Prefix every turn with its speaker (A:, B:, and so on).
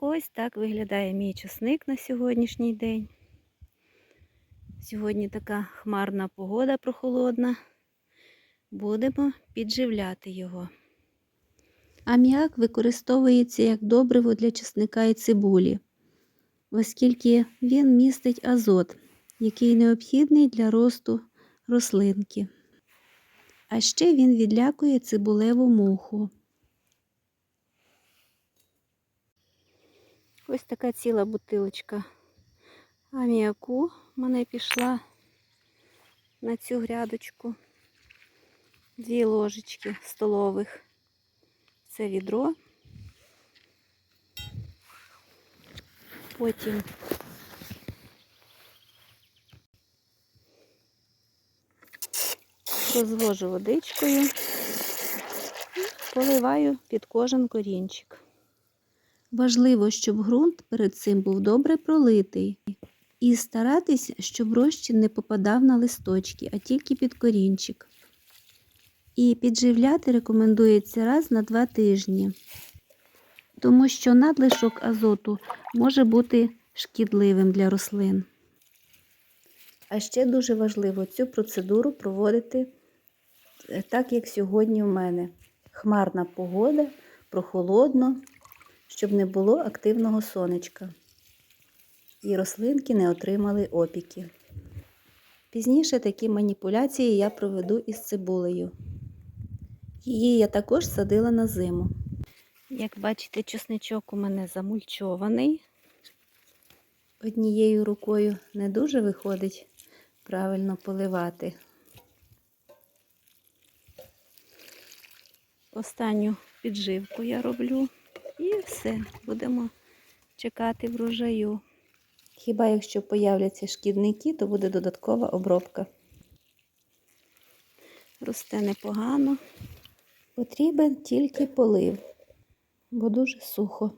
A: Ось так виглядає мій часник на сьогоднішній день. Сьогодні така хмарна погода прохолодна. Будемо підживляти його. Аміак використовується як добриво для часника і цибулі, оскільки він містить азот, який необхідний для росту рослинки. А ще він відлякує цибулеву муху. Ось така ціла бутилочка аміаку мене пішла на цю грядочку. Дві ложечки столових. Це відро. Потім розвожу водичкою поливаю під кожен корінчик. Важливо, щоб ґрунт перед цим був добре пролитий. І старатись, щоб розчин не попадав на листочки, а тільки під корінчик. І підживляти рекомендується раз на два тижні, тому що надлишок азоту може бути шкідливим для рослин. А ще дуже важливо цю процедуру проводити е, так, як сьогодні в мене. Хмарна погода, прохолодно, щоб не було активного сонечка. І рослинки не отримали опіки. Пізніше такі маніпуляції я проведу із цибулею. Її я також садила на зиму. Як бачите, чесничок у мене замульчований. Однією рукою не дуже виходить правильно поливати. Останню підживку я роблю і все, будемо чекати врожаю. Хіба якщо появляться шкідники, то буде додаткова обробка. Росте непогано. Потрібен тільки полив, бо дуже сухо.